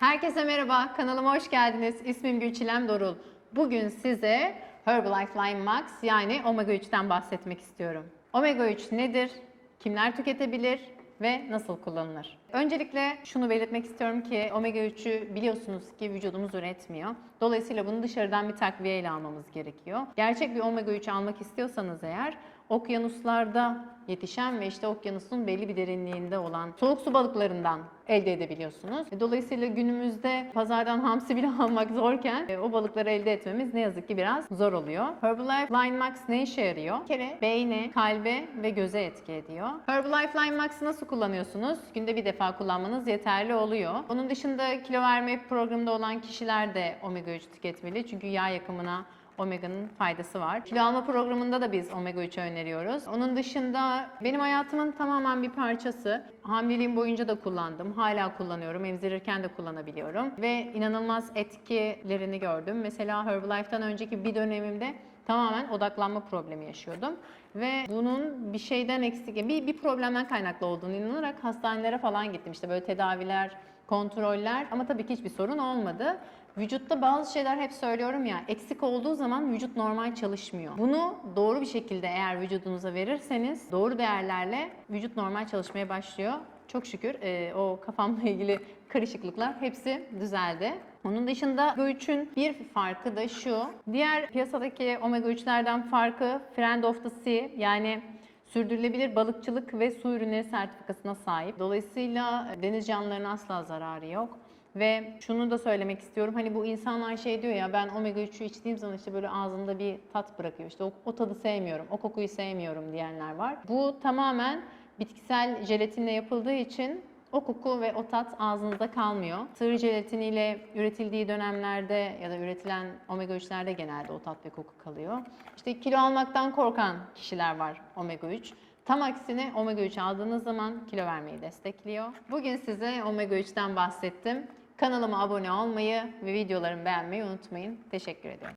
Herkese merhaba, kanalıma hoş geldiniz. İsmim Gülçilem Dorul. Bugün size Herbalife Lime Max yani Omega 3'ten bahsetmek istiyorum. Omega 3 nedir? Kimler tüketebilir? Ve nasıl kullanılır? Öncelikle şunu belirtmek istiyorum ki omega 3'ü biliyorsunuz ki vücudumuz üretmiyor. Dolayısıyla bunu dışarıdan bir takviyeyle almamız gerekiyor. Gerçek bir omega 3 almak istiyorsanız eğer okyanuslarda yetişen ve işte okyanusun belli bir derinliğinde olan soğuk su balıklarından elde edebiliyorsunuz. Dolayısıyla günümüzde pazardan hamsi bile almak zorken e, o balıkları elde etmemiz ne yazık ki biraz zor oluyor. Herbalife Line Max ne işe yarıyor? Bir kere beyne, kalbe ve göze etki ediyor. Herbalife Line Max'ı nasıl kullanıyorsunuz? Günde bir defa kullanmanız yeterli oluyor. Onun dışında kilo verme programında olan kişiler de omega 3 tüketmeli. Çünkü yağ yakımına Omega'nın faydası var. Kilo alma programında da biz omega 3'ü öneriyoruz. Onun dışında benim hayatımın tamamen bir parçası. Hamileliğim boyunca da kullandım. Hala kullanıyorum. Emzirirken de kullanabiliyorum. Ve inanılmaz etkilerini gördüm. Mesela Herbalife'dan önceki bir dönemimde tamamen odaklanma problemi yaşıyordum. Ve bunun bir şeyden eksik, bir, bir problemden kaynaklı olduğunu inanarak hastanelere falan gittim. İşte böyle tedaviler, kontroller ama tabii ki hiçbir sorun olmadı. Vücutta bazı şeyler hep söylüyorum ya eksik olduğu zaman vücut normal çalışmıyor. Bunu doğru bir şekilde eğer vücudunuza verirseniz doğru değerlerle vücut normal çalışmaya başlıyor. Çok şükür e, o kafamla ilgili karışıklıklar hepsi düzeldi. Onun dışında omega 3'ün bir farkı da şu. Diğer piyasadaki omega 3'lerden farkı Friend of the Sea yani sürdürülebilir balıkçılık ve su ürünleri sertifikasına sahip. Dolayısıyla deniz canlılarına asla zararı yok. Ve şunu da söylemek istiyorum. Hani bu insanlar şey diyor ya ben omega 3'ü içtiğim zaman işte böyle ağzımda bir tat bırakıyor. İşte o, o tadı sevmiyorum, o kokuyu sevmiyorum diyenler var. Bu tamamen bitkisel jelatinle yapıldığı için o koku ve o tat ağzınızda kalmıyor. Sığır jelatiniyle üretildiği dönemlerde ya da üretilen omega 3'lerde genelde o tat ve koku kalıyor. İşte kilo almaktan korkan kişiler var omega 3. Tam aksine omega 3 aldığınız zaman kilo vermeyi destekliyor. Bugün size omega 3'ten bahsettim. Kanalıma abone olmayı ve videolarımı beğenmeyi unutmayın. Teşekkür ederim.